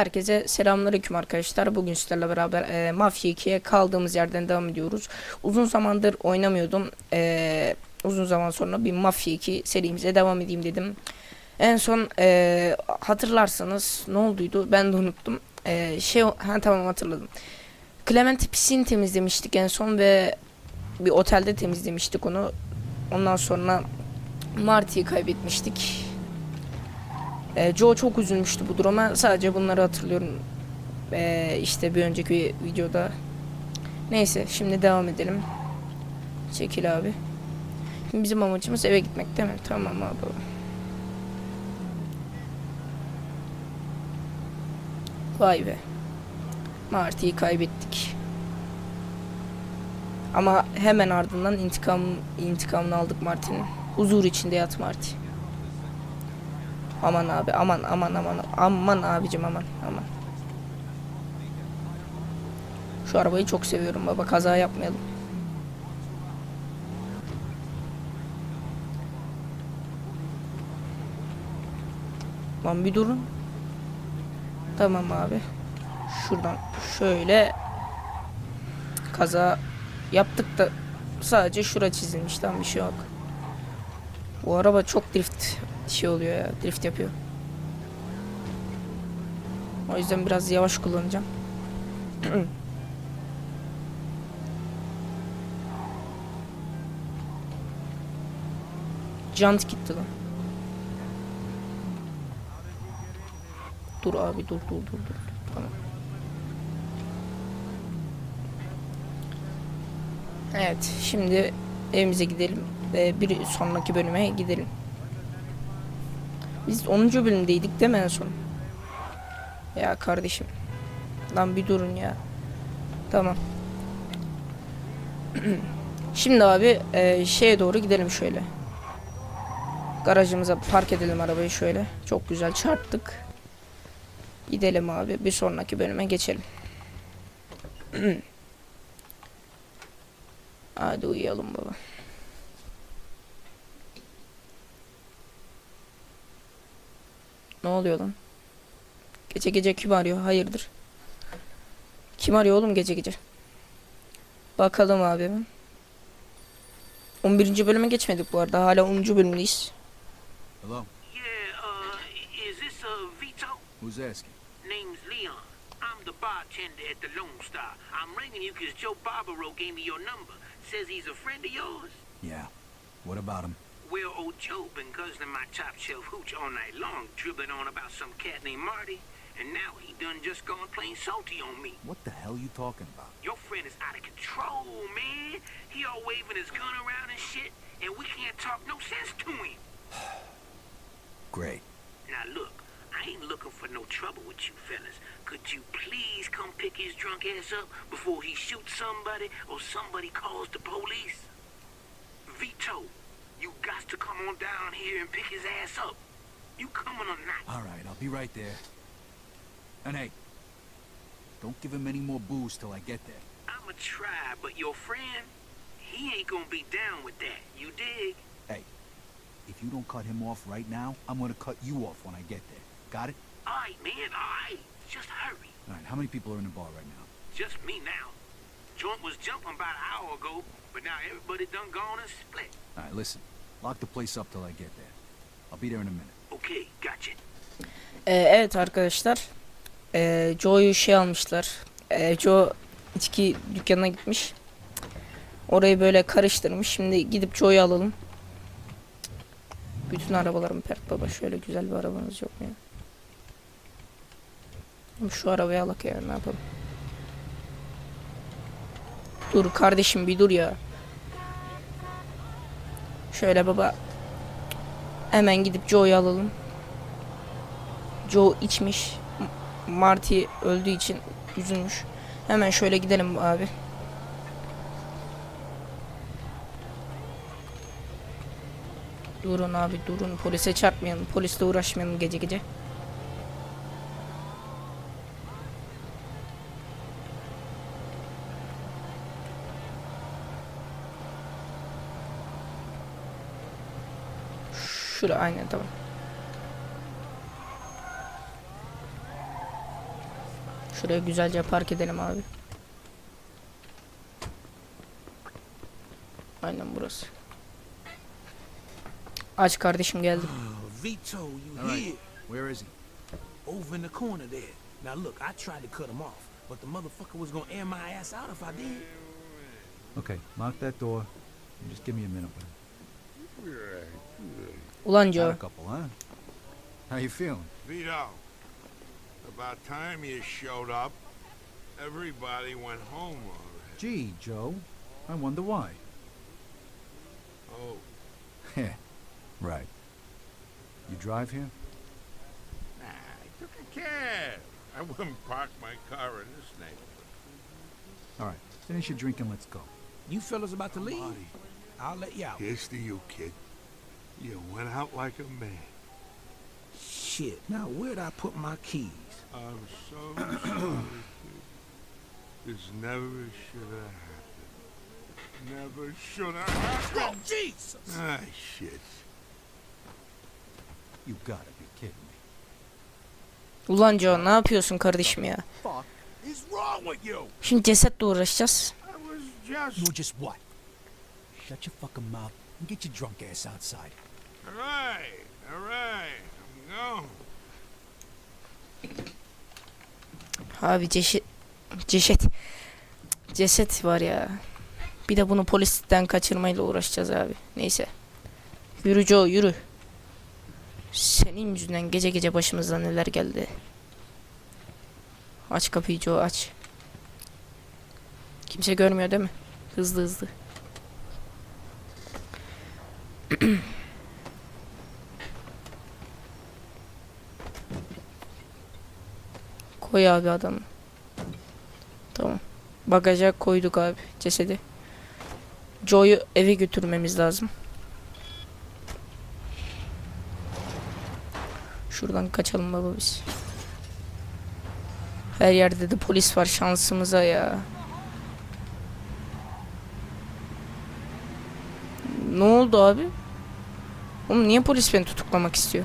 Herkese selamünaleyküm arkadaşlar. Bugün sizlerle beraber e, Mafya 2'ye kaldığımız yerden devam ediyoruz. Uzun zamandır oynamıyordum. E, uzun zaman sonra bir Mafya 2 serimize devam edeyim dedim. En son e, hatırlarsanız ne olduydu ben de unuttum. E, şey ha tamam hatırladım. Clement pisini temizlemiştik en son ve bir otelde temizlemiştik onu. Ondan sonra Marty'yi kaybetmiştik. Ee, Joe çok üzülmüştü bu duruma. Sadece bunları hatırlıyorum. Ee, işte bir önceki videoda. Neyse şimdi devam edelim. Çekil abi. Şimdi bizim amacımız eve gitmek değil mi? Tamam abi. Vay be. Marty'yi kaybettik. Ama hemen ardından intikam intikamını aldık Marty'nin. Huzur içinde yat Marty. Aman abi aman aman aman aman abicim aman aman. Şu arabayı çok seviyorum baba kaza yapmayalım. Lan bir durun. Tamam abi. Şuradan şöyle kaza yaptık da sadece şura çizilmiş tam bir şey yok. Bu araba çok drift şey oluyor ya. Drift yapıyor. O yüzden biraz yavaş kullanacağım. Jant gitti lan. Dur abi dur dur dur dur. Tamam. Evet şimdi evimize gidelim ve bir sonraki bölüme gidelim. Biz 10. bölümdeydik değil mi en son? Ya kardeşim. Lan bir durun ya. Tamam. Şimdi abi e, şeye doğru gidelim şöyle. Garajımıza park edelim arabayı şöyle. Çok güzel çarptık. Gidelim abi. Bir sonraki bölüme geçelim. Hadi uyuyalım baba. Ne oluyor lan? Gece gece kim arıyor? Hayırdır? Kim arıyor oğlum gece gece? Bakalım abi. hemen. 11. bölüme geçmedik bu arada. Hala 10. bölümdeyiz. Hello? Yeah, uh, is this uh Vito? Who's asking? Name's Leon. I'm the bartender at the Lone Star. I'm ringing you 'cause Joe Barbaro gave me your number. Says he's a friend of yours. Yeah. What about him? Well, old Joe been guzzling my top shelf hooch all night long, dribbling on about some cat named Marty, and now he done just gone plain salty on me. What the hell you talking about? Your friend is out of control, man. He all waving his gun around and shit, and we can't talk no sense to him. Great. Now look, I ain't looking for no trouble with you fellas. Could you please come pick his drunk ass up before he shoots somebody or somebody calls the police? Vito, you got to come on down here and pick his ass up. You coming or not? All right, I'll be right there. And hey, don't give him any more booze till I get there. I'ma try, but your friend, he ain't gonna be down with that. You dig? Hey, if you don't cut him off right now, I'm gonna cut you off when I get there. Got it? Alright, man, alright. Just hurry. All right, how many people are in the bar right now? Just me now. Joint was jumping about an hour ago, but now everybody done gone and split. All right, listen. Lock the place up till I get there. I'll be there in a minute. Okay, gotcha. Ee, evet arkadaşlar. Ee, Joe'yu şey almışlar. Ee, Joe içki dükkanına gitmiş. Orayı böyle karıştırmış. Şimdi gidip Joe'yu alalım. Bütün arabalarım pert baba. Şöyle güzel bir arabanız yok mu ya? Şu arabayı alak ya ne yapalım. Dur kardeşim bir dur ya. Şöyle baba. Hemen gidip Joe'yu alalım. Joe içmiş. Marty öldüğü için üzülmüş. Hemen şöyle gidelim abi. Durun abi durun. Polise çarpmayalım. Polisle uğraşmayalım gece gece. Şura aynen tamam. Şuraya güzelce park edelim abi. Aynen burası. Aç kardeşim geldim. Vito, you here? Where is he? Over in the corner there. Now look, I tried to cut him off, but the motherfucker was gonna air my ass out if I did. Okay, lock that door. and Just give me a minute. Ulan Got Joe. a couple, huh? How you feeling? Vito, about time you showed up. Everybody went home already. Gee, Joe. I wonder why. Oh, Yeah, right. You drive here? nah, I took a cab. I wouldn't park my car in this neighborhood. All right, finish your drink and let's go. You fellas about to leave? I'll let you out. here's to you, kid. You went out like a man. Shit, now where'd I put my keys? I'm so sorry, kid. This never should have happened. Never should have Oh, happened. Jesus! Ah, shit. You gotta be kidding me. Ulan Joe ne yapıyorsun kardeşim ya? Fuck is wrong with you? Şimdi cesetle uğraşacağız. You just what? Shut your fucking mouth and get your drunk ass outside. All right, all right. I'm going. Abi ceset ceset ceset var ya. Bir de bunu polisten kaçırmayla uğraşacağız abi. Neyse. Yürü Joe yürü. Senin yüzünden gece gece başımıza neler geldi. Aç kapıyı Joe aç. Kimse görmüyor değil mi? Hızlı hızlı. Koy abi adamı. Tamam. Bagaja koyduk abi cesedi. Joe'yu eve götürmemiz lazım. Şuradan kaçalım baba biz. Her yerde de polis var şansımıza ya. Ne oldu abi? Oğlum niye polis beni tutuklamak istiyor?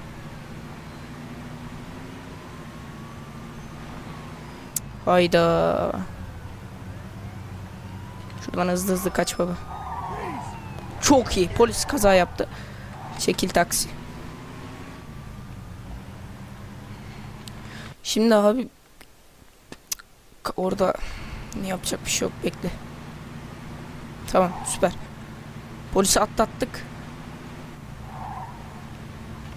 Hayda. Şuradan hızlı hızlı kaç baba. Çok iyi. Polis kaza yaptı. Çekil taksi. Şimdi abi orada yapacak bir şey yok bekle. Tamam süper. Polisi atlattık.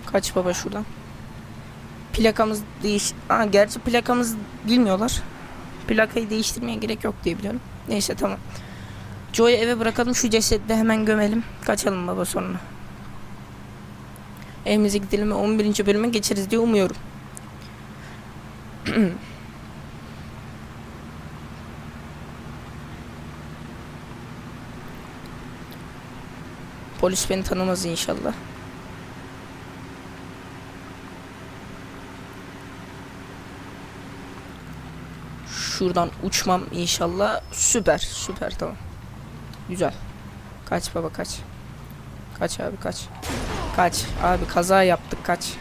Kaç baba şuradan. Plakamız değiş... Aa, gerçi plakamız bilmiyorlar. Plakayı değiştirmeye gerek yok diye biliyorum. Neyse tamam. Joe'yu eve bırakalım şu cesedi hemen gömelim. Kaçalım baba sonra. Evimize gidelim ve 11. bölüme geçeriz diye umuyorum. Polis beni tanımaz inşallah. Şuradan uçmam inşallah. Süper, süper tamam. Güzel. Kaç baba kaç. Kaç abi kaç. Kaç. Abi kaza yaptık kaç.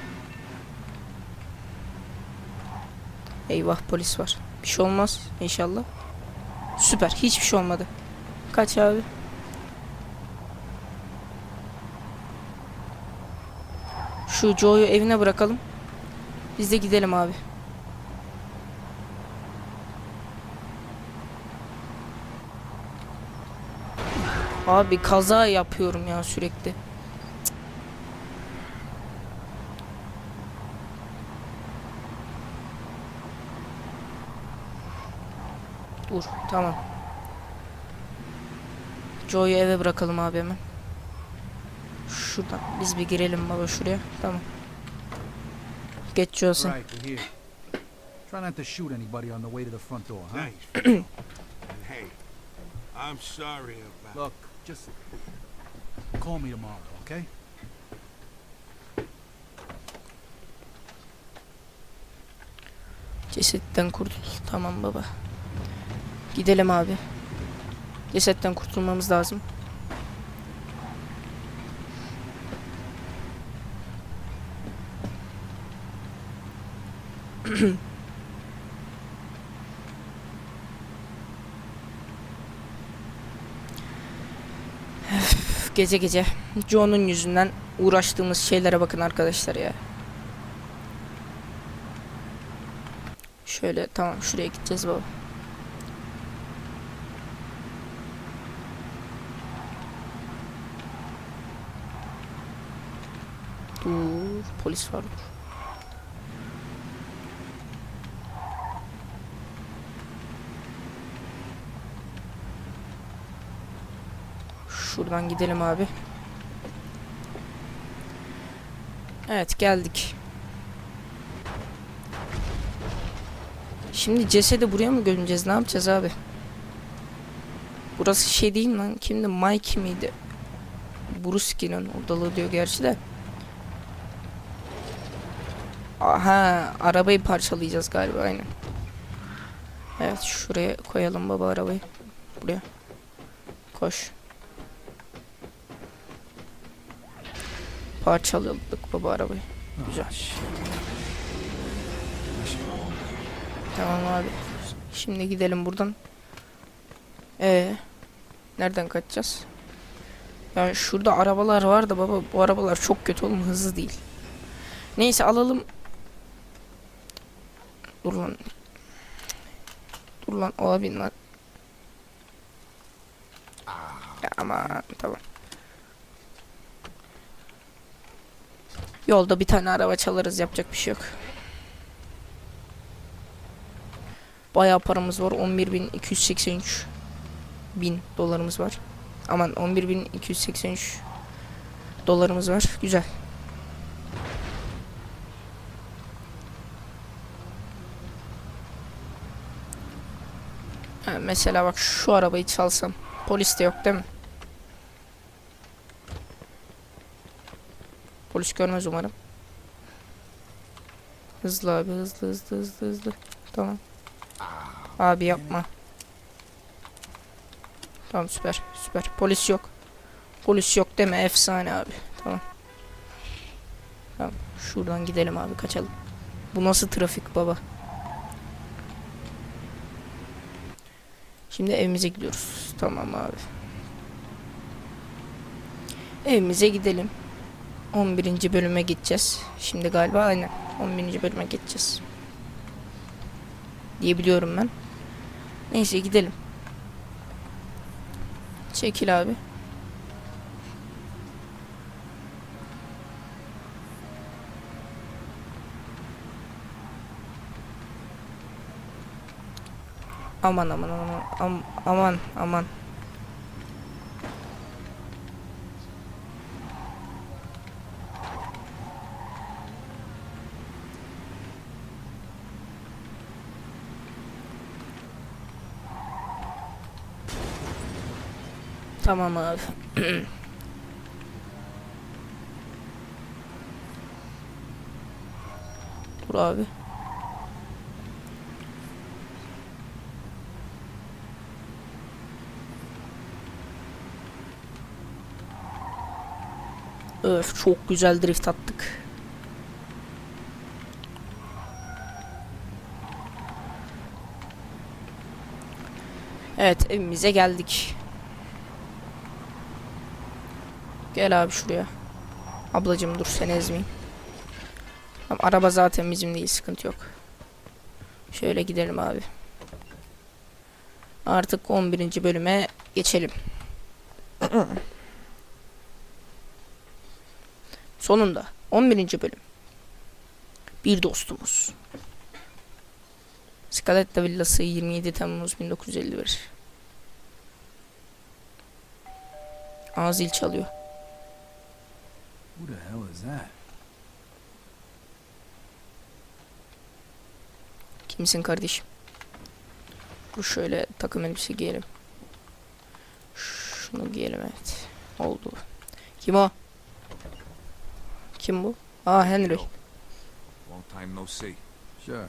Eyvah polis var. Bir şey olmaz inşallah. Süper. Hiçbir şey olmadı. Kaç abi. Şu Joe'yu evine bırakalım. Biz de gidelim abi. Abi kaza yapıyorum ya sürekli. Dur tamam. Joe'yu eve bırakalım abi hemen. Şuradan biz bir girelim baba şuraya. Tamam. Geç here. Try not to shoot anybody on the way to the front door, huh? Thanks, hey, I'm sorry about... Look, just call me tomorrow, okay? Cesetten kurtul. Tamam baba. Gidelim abi. Cesetten kurtulmamız lazım. gece gece Joe'nun yüzünden uğraştığımız şeylere bakın arkadaşlar ya. Şöyle tamam şuraya gideceğiz baba. Dur, polis var dur. Şuradan gidelim abi. Evet geldik. Şimdi cesedi buraya mı gömeceğiz? Ne yapacağız abi? Burası şey değil lan? Kimdi? Mike miydi? Bruski'nin oradalığı diyor gerçi de. Aha, arabayı parçalayacağız galiba aynen. Evet, şuraya koyalım baba arabayı. Buraya. Koş. Parçaladık baba arabayı. Güzel. Tamam abi. Şimdi gidelim buradan. Ee, nereden kaçacağız? Ya şurada arabalar var da baba bu arabalar çok kötü oğlum hızlı değil. Neyse alalım. Dur lan. Dur lan abi lan. Aman tamam. Yolda bir tane araba çalarız yapacak bir şey yok. Bayağı paramız var. 11.283 bin dolarımız var. Aman 11.283 dolarımız var. Güzel. Mesela bak şu arabayı çalsam. Polis de yok değil mi? Polis görmez umarım. Hızlı abi hızlı hızlı hızlı hızlı. Tamam. Abi yapma. Tamam süper süper. Polis yok. Polis yok deme efsane abi. Tamam. Tamam şuradan gidelim abi kaçalım. Bu nasıl trafik baba? Şimdi evimize gidiyoruz. Tamam abi. Evimize gidelim. 11. bölüme gideceğiz. Şimdi galiba aynen 11. bölüme geçeceğiz. Diye biliyorum ben. Neyse gidelim. Çekil abi. Aman aman aman am- aman aman. Tamam abi. Dur abi. Öf çok güzel drift attık. Evet evimize geldik. Gel abi şuraya. Ablacım dur seni ezmeyeyim. Tamam, araba zaten bizim değil sıkıntı yok. Şöyle gidelim abi. Artık 11. bölüme geçelim. Sonunda 11. bölüm. Bir dostumuz. Scaletta Villası 27 Temmuz 1951. Aa zil çalıyor. Who the hell is that? Kimsin kardeşim? Bu şöyle takım elbise giyelim. Şunu giyelim evet. Oldu. Kim o? Kim bu? Aa Henry. Long time no see. Sure.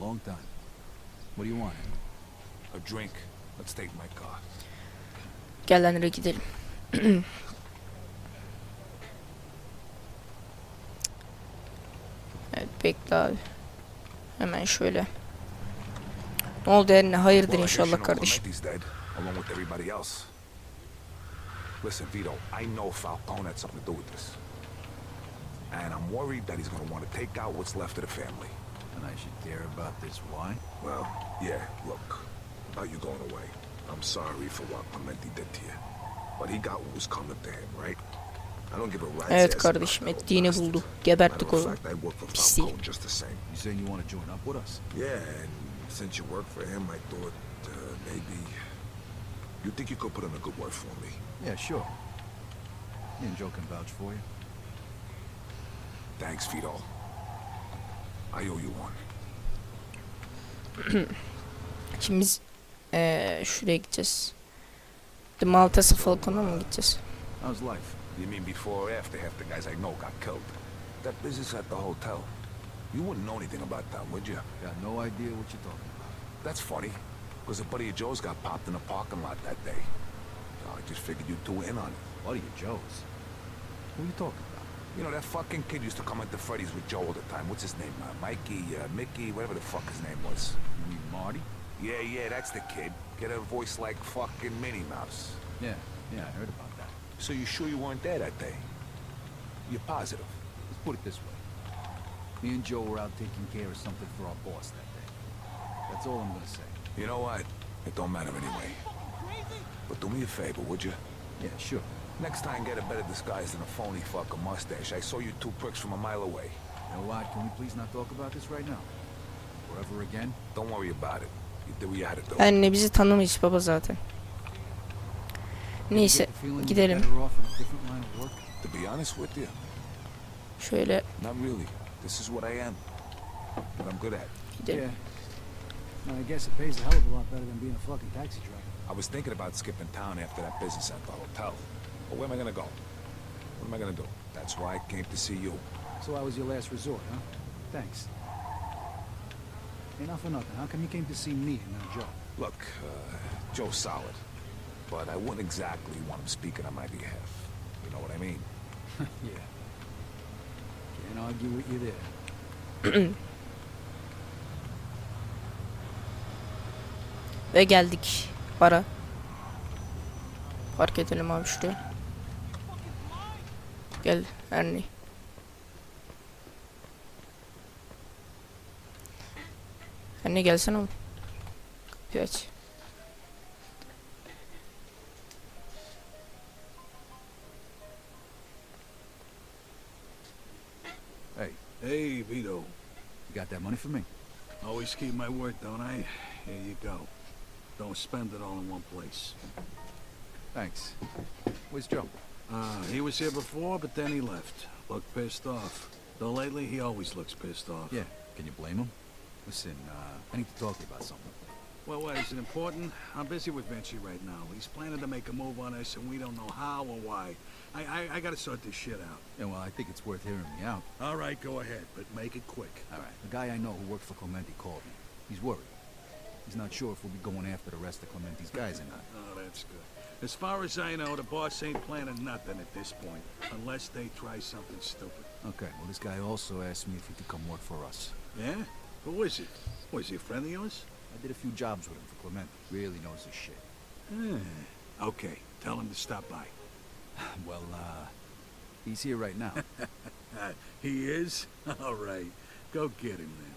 Long time. What do you want? A drink. Let's take my car. Gel Henry gidelim. bekle abi. Hemen şöyle. Ne oldu Henry? Hayırdır Well, I guess you inşallah know kardeşim. Dead, along with everybody else. Listen, Vito, I know Falcone had something to do with this. And I'm worried that he's gonna want to take out what's left of the family. And I should care about this. Why? Well, yeah, look, about you going away. I'm sorry for what Clementi did to you. But he got what was coming to him, right? Evet kardeşim ettiğini buldu. Geberttik onu. Pisliği. Falcone just the same. You saying you want to join up with us? Yeah, and since you work for him, I thought uh, maybe you think you could put in a good word for me. Yeah, sure. Me and Joe can vouch for you. Thanks, Vito. I owe you one. Şimdi biz eee, şuraya gideceğiz. The Malta Falcon'a mı gideceğiz? How's life? You mean before or after half the guys I know got killed? That business at the hotel. You wouldn't know anything about that, would you? Got no idea what you're talking about. That's funny, because a buddy of Joe's got popped in a parking lot that day. So I just figured you two were in on it. Buddy of Joe's. Who are you talking about? You know, that fucking kid used to come into Freddy's with Joe all the time. What's his name? Uh, Mikey, uh, Mickey, whatever the fuck his name was. You mean Marty? Yeah, yeah, that's the kid. Get a voice like fucking Minnie Mouse. Yeah, yeah, I heard about that. So you sure you weren't there that day? You're positive? Let's put it this way. Me and Joe were out taking care of something for our boss that day. That's all I'm gonna say. You know what? It don't matter anyway. But do me a favor, would you? Yeah, sure. Next time, get a better disguise than a phony fucking mustache. I saw you two pricks from a mile away. You know what? Can we please not talk about this right now? Forever again? Don't worry about it. You did what you had to do. Anne bizi tanımış baba zaten. Neyse Get the feeling you're gidelim. better off in a different line of work? To be honest with you, Şöyle not really. This is what I am. Good at. gidelim. I guess it pays a hell of a lot better than being a fucking taxi driver. I was thinking about skipping town after that business at the hotel. But where am I gonna go? What am I gonna do? That's why I came to see you. So I was your last resort, huh? Thanks. Enough not for nothing. How come you came to see me and not Joe? Look, uh, Joe's solid. But I wouldn't exactly want him speaking on my behalf. You know what I mean? yeah. Can't argue with you there. Ve geldik bara. Park edelim abi şuraya. Gel Ernie. Ernie gelsene oğlum. Kapıyı aç. Hey, Vito. you got that money for me? Always keep my word, don't I? Here you go. Don't spend it all in one place. Thanks. Where's Joe? Uh, he was here before, but then he left. Looked pissed off. Though lately, he always looks pissed off. Yeah, can you blame him? Listen, uh, I need to talk to you about something. Well, what, is it important? I'm busy with Vinci right now. He's planning to make a move on us, and we don't know how or why. I, I, I gotta sort this shit out. Yeah, well, I think it's worth hearing me out. All right, go ahead, but make it quick. All right. The guy I know who worked for Clementi called me. He's worried. He's not sure if we'll be going after the rest of Clementi's guys or not. Oh, that's good. As far as I know, the boss ain't planning nothing at this point, unless they try something stupid. Okay, well, this guy also asked me if he could come work for us. Yeah? Who is he? Was he a friend of yours? I did a few jobs with him for Clementi. Really knows his shit. Hmm. Okay, tell him to stop by. Well, uh, he's here right now. He is? All right. Go get him then.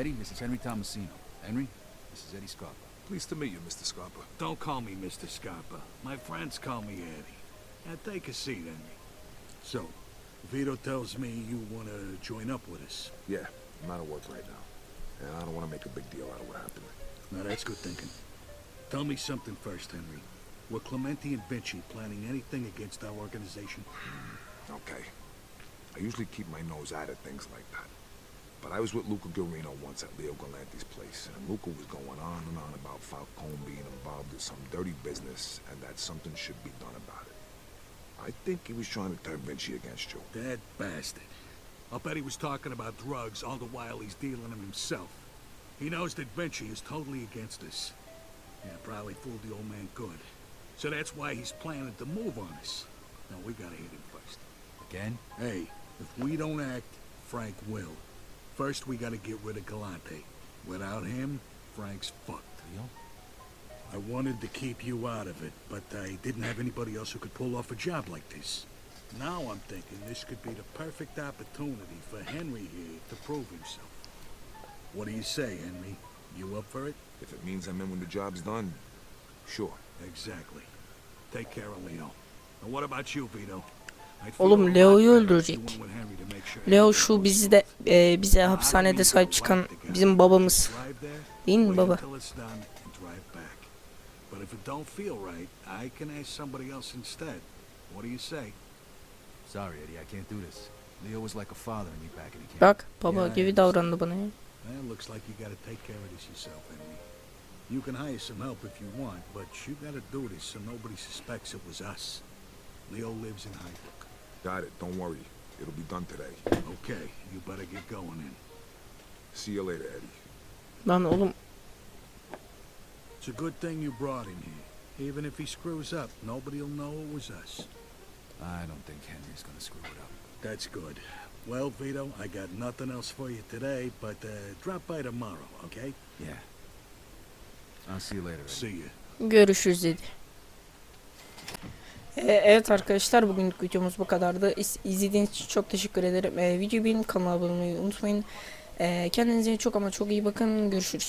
Eddie, this is Henry Tomasino. Henry, this is Eddie Scarpa. Pleased to meet you, Mr. Scarpa. Don't call me Mr. Scarpa. My friends call me Eddie. Now take a seat, Henry. So, Vito tells me you want to join up with us. Yeah, I'm out of work right now. And I don't want to make a big deal out of what happened. Now that's good thinking. Tell me something first, Henry. Were Clementi and Vinci planning anything against our organization? Hmm, okay. I usually keep my nose out of things like that. But I was with Luca Guarino once at Leo Galante's place, and Luca was going on and on about Falcone being involved in some dirty business and that something should be done about it. I think he was trying to turn Vinci against you. That bastard. I'll bet he was talking about drugs all the while he's dealing them himself. He knows that Vinci is totally against us. Yeah, probably fooled the old man good. So that's why he's planning to move on us. Now we gotta hit him first. Again? Hey, if we don't act, Frank will. First we gotta get rid of Galante. Without him, Frank's fucked. Leo? I wanted to keep you out of it, but I didn't have anybody else who could pull off a job like this. Now I'm thinking this could be the perfect opportunity for Henry here to prove himself. What do you say, Henry? You up for it? If it means I'm in when the job's done, sure. Exactly. Take care of Leo. And what about you, Vito? Oğlum, Leo'yu öldürecek. doing with Henry to make sure Leo şu bizi de e, bize hapishanede sahip çıkan bizim babamız. Değil mi baba? But if it don't feel right, I can ask somebody else instead. What do you say? Sorry, Eddie, I can't do this. Leo was like a father to me back in the camp. Bak baba Ya, gibi davrandı bana ya. Well, looks like you gotta take care of this yourself, Henry. You can hire some help if you want, but you gotta do this so nobody suspects it was us. Leo lives in Highbrook. Got it. Don't worry. It'll be done today. Okay, you better get going then. See you later, Eddie. Lan oğlum It's a good thing you brought him here. Even if he screws up, nobody'll know it was us. I don't think Henry's gonna screw it up. That's good. Well, Vito, I got nothing else for you today, but uh, drop by tomorrow, okay? Yeah. I'll see you later, Eddie. See you. görüşürüz dedi. E, evet arkadaşlar bugünlük videomuz bu kadardı. İz, izlediğiniz için çok teşekkür ederim. E, videoyu beğenip kanala abone olmayı unutmayın. E, kendinize çok ama çok iyi bakın. Görüşürüz.